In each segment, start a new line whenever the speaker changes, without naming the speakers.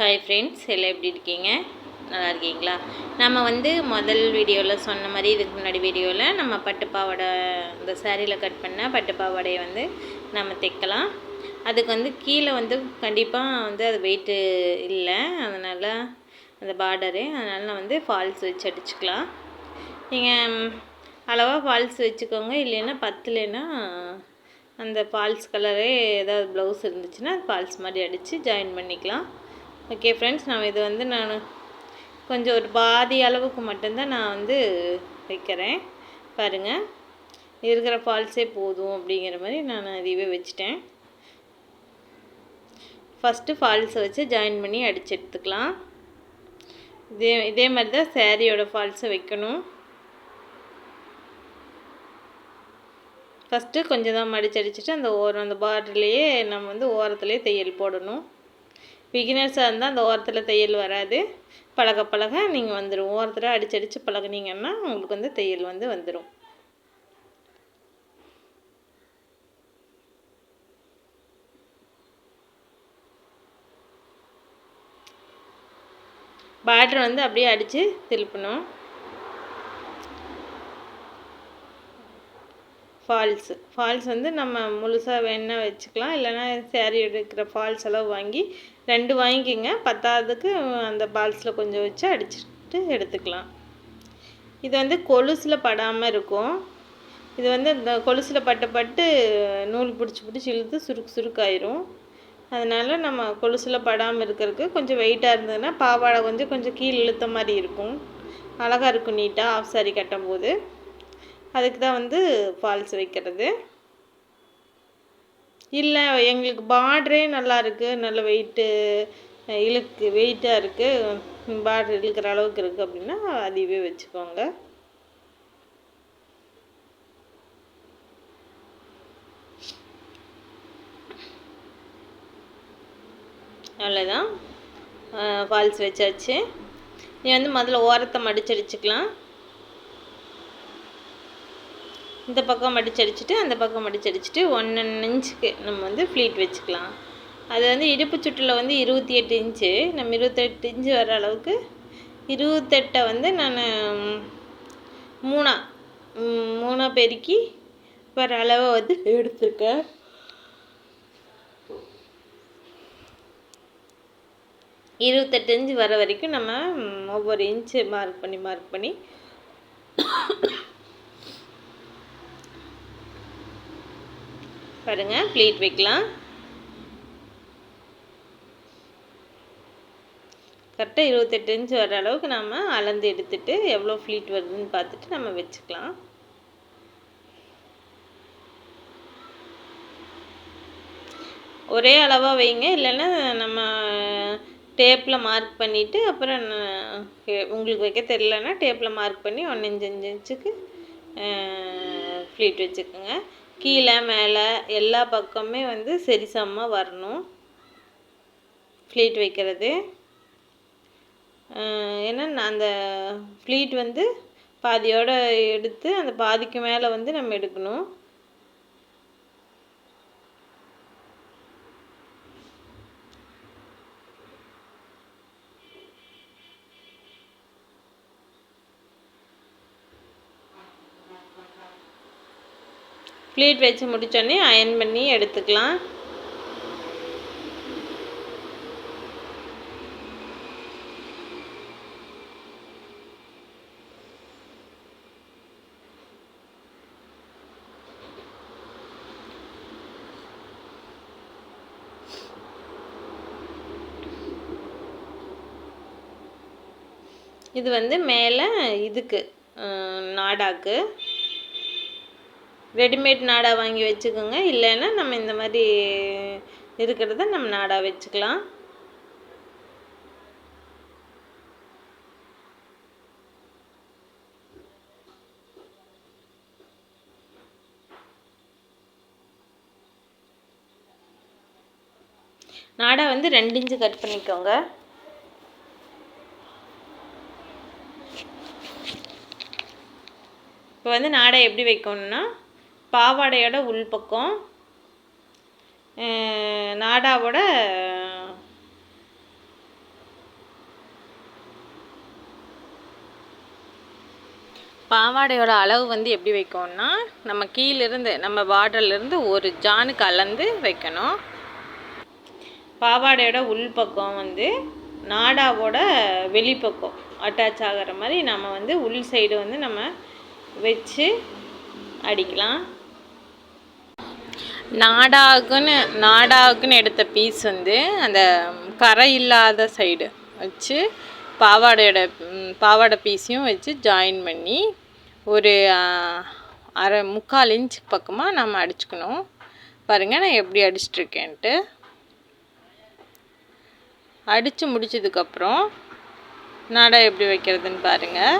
hi friends எல்லாம் எப்படி இருக்கீங்க நல்லா இருக்கீங்களா நம்ம வந்து முதல் வீடியோவில் சொன்ன மாதிரி இதுக்கு முன்னாடி வீடியோவில் நம்ம பட்டுப்பாவடை இந்த சேரீல கட் பண்ண பட்டுப்பாவடையை வந்து நம்ம தைக்கலாம் அதுக்கு வந்து கீழே வந்து கண்டிப்பாக வந்து அது வெயிட்டு இல்லை அதனால் அந்த பார்டரு அதனால் வந்து ஃபால்ஸ் வச்சு அடிச்சுக்கலாம் நீங்கள் அளவாக ஃபால்ஸ் வச்சுக்கோங்க இல்லைன்னா பத்துலேன்னா அந்த ஃபால்ஸ் கலரே ஏதாவது ப்ளவுஸ் இருந்துச்சுன்னா அது ஃபால்ஸ் மாதிரி அடித்து ஜாயின் பண்ணிக்கலாம் ஓகே ஃப்ரெண்ட்ஸ் நான் இது வந்து நான் கொஞ்சம் ஒரு பாதி அளவுக்கு மட்டும்தான் நான் வந்து வைக்கிறேன் பாருங்கள் இருக்கிற ஃபால்ஸே போதும் அப்படிங்கிற மாதிரி நான் அதுவே வச்சுட்டேன் ஃபஸ்ட்டு ஃபால்ஸை வச்சு ஜாயின் பண்ணி அடித்து எடுத்துக்கலாம் இதே இதே மாதிரி தான் சேரீயோட ஃபால்ஸை வைக்கணும் ஃபஸ்ட்டு கொஞ்சம் தான் மடிச்சு அடிச்சுட்டு அந்த ஓரம் அந்த பார்டர்லேயே நம்ம வந்து ஓரத்துலேயே தையல் போடணும் பிகினர்ஸாக இருந்தால் அந்த ஓரத்தில் தையல் வராது பழக பழக நீங்கள் வந்துடும் ஓரத்தில் அடிச்சு அடித்து பழகுனீங்கன்னா உங்களுக்கு வந்து தையல் வந்து வந்துடும் பார்டர் வந்து அப்படியே அடித்து திருப்பணும் ஃபால்ஸு ஃபால்ஸ் வந்து நம்ம முழுசாக வேணால் வச்சுக்கலாம் இல்லைனா சேரீ எடுக்கிற ஃபால்ஸ் எல்லாம் வாங்கி ரெண்டு வாங்கிக்கோங்க பத்தாவதுக்கு அந்த பால்ஸில் கொஞ்சம் வச்சு அடிச்சுட்டு எடுத்துக்கலாம் இது வந்து கொலுசில் படாமல் இருக்கும் இது வந்து இந்த கொலுசில் பட்டு பட்டு நூல் பிடிச்சி பிடிச்சி இழுத்து சுருக்கு சுருக்காயிரும் அதனால் நம்ம கொலுசில் படாமல் இருக்கிறதுக்கு கொஞ்சம் வெயிட்டாக இருந்ததுன்னா பாவாடை கொஞ்சம் கொஞ்சம் கீழே இழுத்த மாதிரி இருக்கும் அழகாக இருக்கும் நீட்டாக ஆஃப் சாரி கட்டும்போது அதுக்கு தான் வந்து ஃபால்ஸ் வைக்கிறது இல்லை எங்களுக்கு பார்டரே நல்லா இருக்குது நல்ல வெயிட்டு இழுக்கு வெயிட்டாக இருக்குது பார்டர் இழுக்கிற அளவுக்கு இருக்குது அப்படின்னா அதையவே வச்சுக்கோங்க அவ்வளோதான் ஃபால்ஸ் வச்சாச்சு நீ வந்து முதல்ல ஓரத்தை மடிச்சடிச்சுக்கலாம் இந்த பக்கம் அடிச்சுட்டு அந்த பக்கம் மடிச்சடிச்சிட்டு ஒன்று இன்ச்சுக்கு நம்ம வந்து ஃப்ளீட் வச்சுக்கலாம் அது வந்து இடுப்பு சுட்டில் வந்து இருபத்தி எட்டு இன்ச்சு நம்ம இருபத்தெட்டு இன்ச்சு வர அளவுக்கு இருபத்தெட்டை வந்து நான் மூணாக மூணாக பெருக்கி வர அளவை வந்து எடுத்துருக்கேன் இருபத்தெட்டு இன்ச்சு வர வரைக்கும் நம்ம ஒவ்வொரு இன்ச்சு மார்க் பண்ணி மார்க் பண்ணி பாருங்கள் ப்ளீட் வைக்கலாம் கரெக்டாக இருபத்தெட்டு இன்ச்சு வர அளவுக்கு நம்ம அளந்து எடுத்துட்டு எவ்வளோ ஃப்ளீட் வருதுன்னு பார்த்துட்டு நம்ம வச்சுக்கலாம் ஒரே அளவாக வைங்க இல்லைன்னா நம்ம டேப்பில் மார்க் பண்ணிவிட்டு அப்புறம் உங்களுக்கு வைக்க தெரியலன்னா டேப்பில் மார்க் பண்ணி ஒன்றஞ்சு அஞ்சு இன்ச்சுக்கு ஃப்ளீட் வச்சுக்கோங்க கீழே மேலே எல்லா பக்கமே வந்து சரிசமமாக வரணும் ஃப்ளீட் வைக்கிறது ஏன்னா அந்த ஃப்ளீட் வந்து பாதியோடு எடுத்து அந்த பாதிக்கு மேலே வந்து நம்ம எடுக்கணும் ப்ளீட் வச்சு முடித்தோடனே அயன் பண்ணி எடுத்துக்கலாம் இது வந்து மேலே இதுக்கு நாடாக்கு ரெடிமேட் நாடா வாங்கி வச்சுக்கோங்க இல்லைன்னா நம்ம இந்த மாதிரி இருக்கிறத நம்ம நாடா வச்சுக்கலாம் நாடா வந்து ரெண்டு இன்ச்சு கட் பண்ணிக்கோங்க இப்போ வந்து நாடா எப்படி வைக்கணும்னா பாவாடையோட உள்பக்கம் நாடாவோட பாவாடையோட அளவு வந்து எப்படி வைக்கணும்னா நம்ம கீழிருந்து நம்ம பார்டர்லேருந்து ஒரு ஜானுக்கு கலந்து வைக்கணும் பாவாடையோட உள்பக்கம் வந்து நாடாவோட வெளிப்பக்கம் அட்டாச் ஆகிற மாதிரி நம்ம வந்து உள் சைடு வந்து நம்ம வச்சு அடிக்கலாம் நாடாகுன்னு நாடாகுன்னு எடுத்த பீஸ் வந்து அந்த கரை இல்லாத சைடு வச்சு பாவாடையோட பாவாடை பீஸையும் வச்சு ஜாயின் பண்ணி ஒரு அரை முக்கால் இன்ச் பக்கமாக நம்ம அடிச்சுக்கணும் பாருங்கள் நான் எப்படி அடிச்சிட்ருக்கேன்ட்டு அடித்து முடித்ததுக்கப்புறம் நாடா எப்படி வைக்கிறதுன்னு பாருங்கள்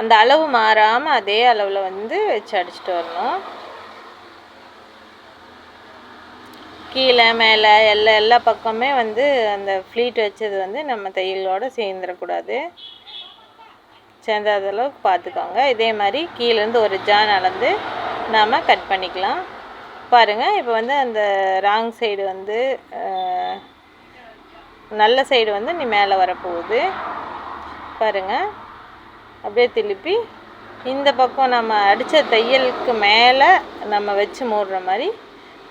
அந்த அளவு மாறாமல் அதே அளவில் வந்து வச்சு அடிச்சுட்டு வரணும் கீழே மேலே எல்லா எல்லா பக்கமே வந்து அந்த ஃப்ளீட் வச்சது வந்து நம்ம தையலோடு சேர்ந்துடக்கூடாது சேர்ந்தாத அளவுக்கு பார்த்துக்கோங்க இதே மாதிரி கீழேருந்து ஒரு ஜான் அளந்து நாம் கட் பண்ணிக்கலாம் பாருங்கள் இப்போ வந்து அந்த ராங் சைடு வந்து நல்ல சைடு வந்து நீ மேலே வரப்போகுது பாருங்கள் அப்படியே திருப்பி இந்த பக்கம் நம்ம அடித்த தையலுக்கு மேலே நம்ம வச்சு மூடுற மாதிரி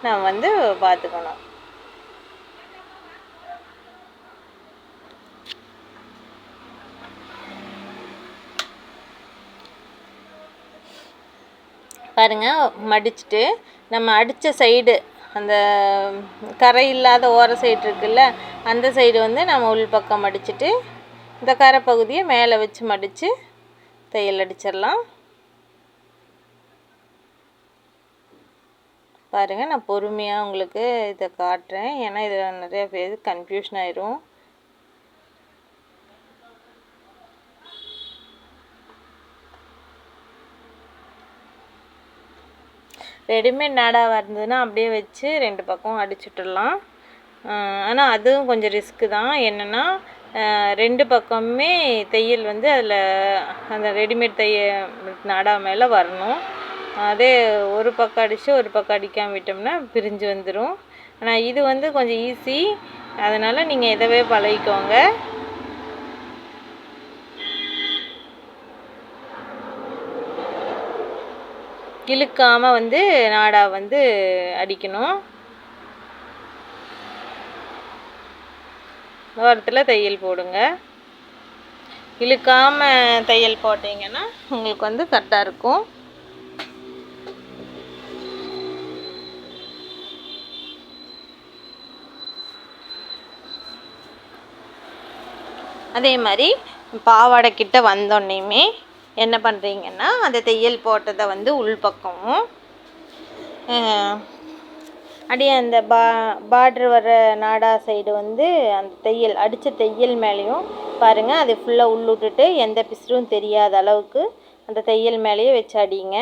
நம்ம வந்து பார்த்துக்கணும் பாருங்கள் மடிச்சுட்டு நம்ம அடித்த சைடு அந்த கரை இல்லாத ஓர சைடு இருக்குல்ல அந்த சைடு வந்து நம்ம உள்பக்கம் மடிச்சுட்டு இந்த கரை பகுதியை மேலே வச்சு மடித்து தையல் அடிச்சிடலாம் பாருங்கள் நான் பொறுமையாக உங்களுக்கு இதை காட்டுறேன் ஏன்னா இதில் நிறைய பேர் கன்ஃபியூஷன் ஆயிரும் ரெடிமேட் நாடாக வந்ததுன்னா அப்படியே வச்சு ரெண்டு பக்கம் அடிச்சுட்டுடலாம் ஆனால் அதுவும் கொஞ்சம் ரிஸ்க்கு தான் என்னென்னா ரெண்டு பக்கமுமே தையல் வந்து அதில் அந்த ரெடிமேட் தைய நாடா மேலே வரணும் அதே ஒரு பக்கம் அடித்து ஒரு பக்கம் அடிக்காமல் விட்டோம்னா பிரிஞ்சு வந்துடும் ஆனால் இது வந்து கொஞ்சம் ஈஸி அதனால் நீங்கள் எதவே பழகிக்கோங்க இழுக்காமல் வந்து நாடா வந்து அடிக்கணும் ஓரத்தில் தையல் போடுங்க இழுக்காமல் தையல் போட்டிங்கன்னா உங்களுக்கு வந்து கரெக்டாக இருக்கும் அதே மாதிரி பாவாடை கிட்ட வந்தோடனையுமே என்ன பண்ணுறீங்கன்னா அந்த தையல் போட்டதை வந்து உள்பக்கமும் அப்படியே அந்த பா பார்ட்ரு வர்ற நாடா சைடு வந்து அந்த தையல் அடித்த தையல் மேலேயும் பாருங்கள் அது ஃபுல்லாக உள்ளுட்டுட்டு எந்த பிசுறும் தெரியாத அளவுக்கு அந்த தையல் மேலேயே வச்சு அடிங்க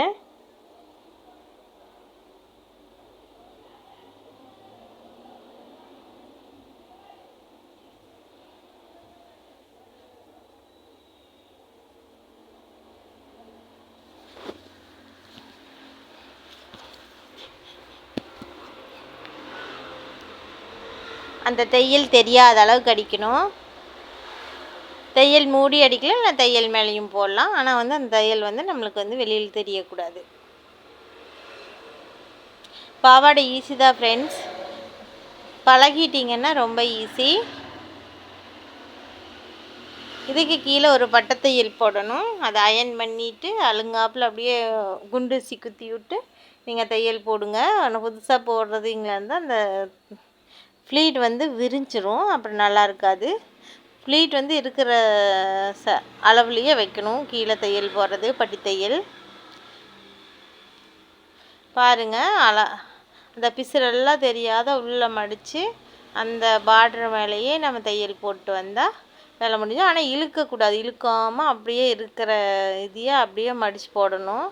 அந்த தையல் தெரியாத அளவுக்கு அடிக்கணும் தையல் மூடி அடிக்கலாம் இல்லை தையல் மேலேயும் போடலாம் ஆனால் வந்து அந்த தையல் வந்து நம்மளுக்கு வந்து வெளியில் தெரியக்கூடாது பாவாடை ஈஸி தான் ஃப்ரெண்ட்ஸ் பழகிட்டிங்கன்னா ரொம்ப ஈஸி இதுக்கு கீழே ஒரு பட்டத்தையல் போடணும் அதை அயன் பண்ணிவிட்டு அழுங்காப்பில் அப்படியே குண்டு சிக்குத்தி விட்டு நீங்கள் தையல் போடுங்க ஆனால் புதுசாக போடுறதுங்களா இருந்தால் அந்த ஃப்ளீட் வந்து விரிஞ்சிரும் அப்புறம் நல்லா இருக்காது ஃப்ளீட் வந்து இருக்கிற ச அளவுலேயே வைக்கணும் கீழே தையல் போடுறது பட்டி தையல் பாருங்கள் அல அந்த பிசுரெல்லாம் தெரியாத உள்ளே மடித்து அந்த பார்டர் மேலேயே நம்ம தையல் போட்டு வந்தால் வேலை முடிஞ்சோம் ஆனால் இழுக்கக்கூடாது இழுக்காமல் அப்படியே இருக்கிற இதையே அப்படியே மடித்து போடணும்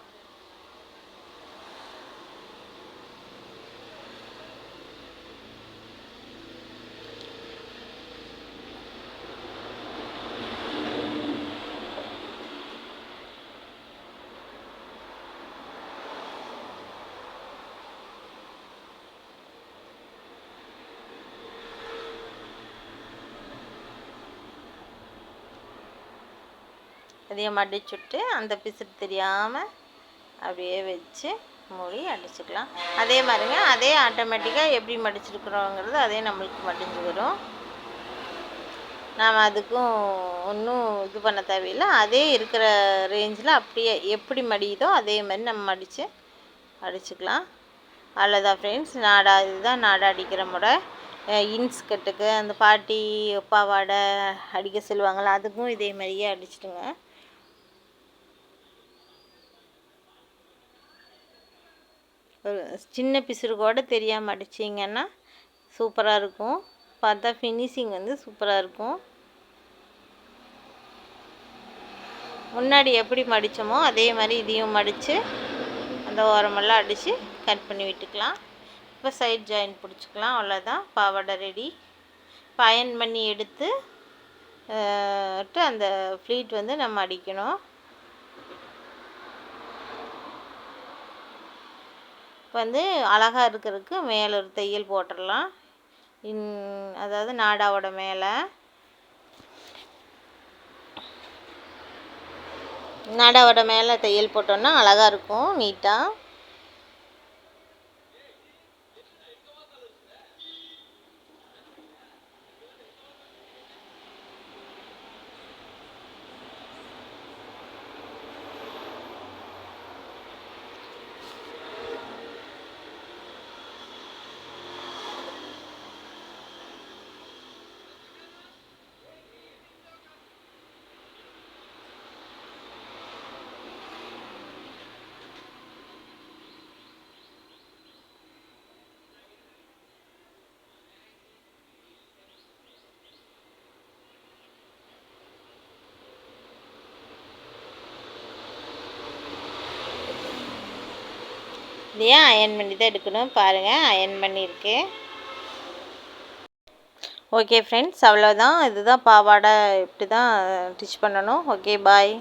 இதையும் மடிச்சுட்டு அந்த பிசுறு தெரியாமல் அப்படியே வச்சு மூடி அடிச்சுக்கலாம் அதே மாதிரிங்க அதே ஆட்டோமேட்டிக்காக எப்படி மடிச்சிருக்கிறோங்கிறது அதே நம்மளுக்கு மடிஞ்சு வரும் நாம் அதுக்கும் ஒன்றும் இது பண்ண தேவையில்லை அதே இருக்கிற ரேஞ்சில் அப்படியே எப்படி மடியுதோ அதே மாதிரி நம்ம மடித்து அடிச்சுக்கலாம் அவ்வளோதான் ஃப்ரெண்ட்ஸ் நாடா இதுதான் நாடா அடிக்கிற முறை இன்ஸ்கட்டுக்கு அந்த பாட்டி பாவாடை அடிக்க சொல்லுவாங்களா அதுக்கும் இதே மாதிரியே அடிச்சிடுங்க சின்ன பிசுறு கூட தெரியாமல் அடிச்சிங்கன்னா சூப்பராக இருக்கும் பார்த்தா ஃபினிஷிங் வந்து சூப்பராக இருக்கும் முன்னாடி எப்படி மடித்தோமோ அதே மாதிரி இதையும் மடித்து அந்த ஓரமெல்லாம் அடித்து கட் பண்ணி விட்டுக்கலாம் இப்போ சைட் ஜாயின் பிடிச்சிக்கலாம் அவ்வளோதான் பாவாடை ரெடி பயன் பண்ணி எடுத்து அந்த ஃப்ளீட் வந்து நம்ம அடிக்கணும் வந்து அழகாக இருக்கிறதுக்கு மேலே ஒரு தையல் போட்டுடலாம் இன் அதாவது நாடாவோட மேலே நாடாவோட மேலே தையல் போட்டோன்னா அழகாக இருக்கும் நீட்டாக இதையும் அயன் பண்ணி தான் எடுக்கணும் பாருங்கள் அயன் பண்ணியிருக்கு ஓகே ஃப்ரெண்ட்ஸ் அவ்வளோதான் இதுதான் பாவாடை இப்படி தான் டிச் பண்ணணும் ஓகே பாய்